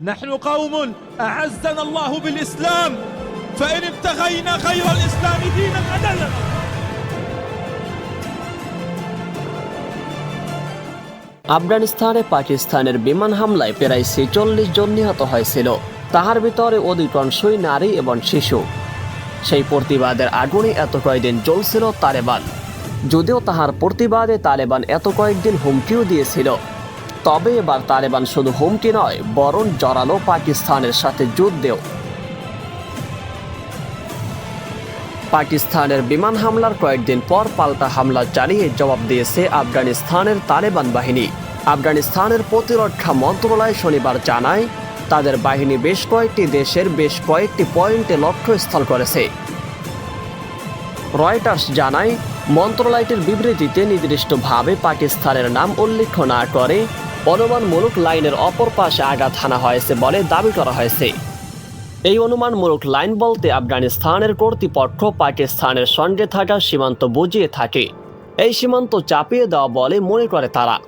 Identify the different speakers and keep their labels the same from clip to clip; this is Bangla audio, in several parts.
Speaker 1: نحن قوم أعزنا الله بالإسلام فإن ابتغينا غير الإسلام دينا أدلنا
Speaker 2: আফগানিস্তানে পাকিস্তানের বিমান হামলায় প্রায় ছেচল্লিশ জন নিহত হয়েছিল তাহার ভিতরে অধিকাংশই নারী এবং শিশু সেই প্রতিবাদের আগুনে এত কয়েকদিন চলছিল তালেবান যদিও তাহার প্রতিবাদে তালেবান এত কয়েকদিন হুমকিও দিয়েছিল তবে এবার তালেবান শুধু হুমকি নয়, বরং জড়ালো পাকিস্তানের সাথে যুদ্ধেও। পাকিস্তানের বিমান হামলার কয়েকদিন পর পাল্টা হামলা চালিয়ে জবাব দিয়েছে আফগানিস্তানের তালেবান বাহিনী। আফগানিস্তানের প্রতিরক্ষা মন্ত্রণালয় শনিবার জানায়, তাদের বাহিনী বেশ কয়েকটি দেশের বেশ কয়েকটি পয়েন্টে লক্ষ্যস্থল করেছে। রয়টার্স জানায়, মন্ত্রণালয়টির বিবৃতিতে নির্দিষ্টভাবে পাকিস্তানের নাম উল্লেখ না করে অনুমানমূলক লাইনের অপর পাশে আঘাত হানা হয়েছে বলে দাবি করা হয়েছে। এই অনুমানমূলক লাইন বলতে আফগানিস্তানের কর্তৃপক্ষ পাকিস্তানের সঙ্গে থাকা সীমান্ত বুঝিয়ে থাকে। এই সীমান্ত চাপিয়ে দেওয়া বলে মনে করে তারা।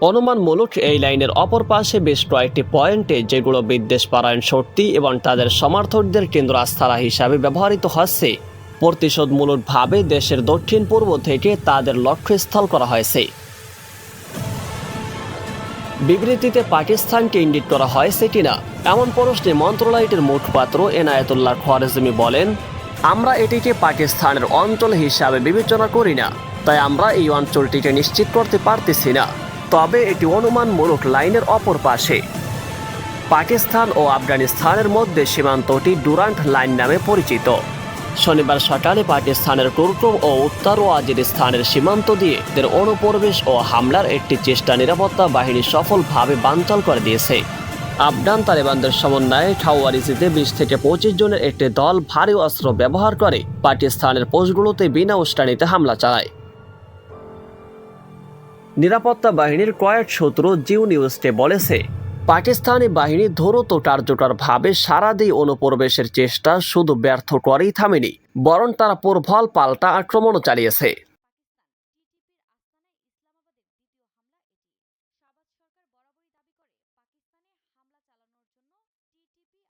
Speaker 2: অনুমানমূলক এই লাইনের অপর পাশে বেশ কয়েকটি পয়েন্টে যেগুলো বিদ্বেষ পারায়ণ শক্তি এবং তাদের সমর্থকদের কেন্দ্র আস্থারা হিসাবে ব্যবহৃত হচ্ছে, প্রতিশোধমূলকভাবে দেশের দক্ষিণ পূর্ব থেকে তাদের লক্ষ্যস্থল করা হয়েছে। বিবৃতিতে পাকিস্তানকে ইঙ্গিত করা হয়েছে কিনা এমন প্রশ্নে মন্ত্রণালয়টির মুখপাত্র এনায়েতুল্লাহ খোয়ারেজমি বলেন, আমরা এটিকে পাকিস্তানের অঞ্চল হিসাবে বিবেচনা করি না, তাই আমরা এই অঞ্চলটিকে নিশ্চিত করতে পারতেছি না। তবে এটি অনুমানমূলক লাইনের অপর পাশে। পাকিস্তান ও আফগানিস্তানের মধ্যে সীমান্তটি ডুরান্ট লাইন নামে পরিচিত। শনিবার সকালে পাকিস্তানের কুরকুম ও উত্তর ওয়াজিরিস্তানের সীমান্ত দিয়ে এদের অনুপ্রবেশ ও হামলার একটি চেষ্টা নিরাপত্তা বাহিনী সফলভাবে বানচাল করে দিয়েছে। আফগান তালেবানদের সমন্বয়ে খাওয়ারিজিতে বিশ থেকে পঁচিশ জনের একটি দল ভারী অস্ত্র ব্যবহার করে পাকিস্তানের পোস্টগুলোতে বিনা উস্কানিতে হামলা চালায়। নিরাপত্তা বাহিনীর কয়েক সূত্র জিও নিউজকে বলেছে পাকিস্তানি বাহিনী ধরত কার্যকরভাবে সারা দিয়ে অনুপ্রবেশের চেষ্টা শুধু ব্যর্থ করেই থামেনি, বরং তারা প্রবল পাল্টা আক্রমণও চালিয়েছে।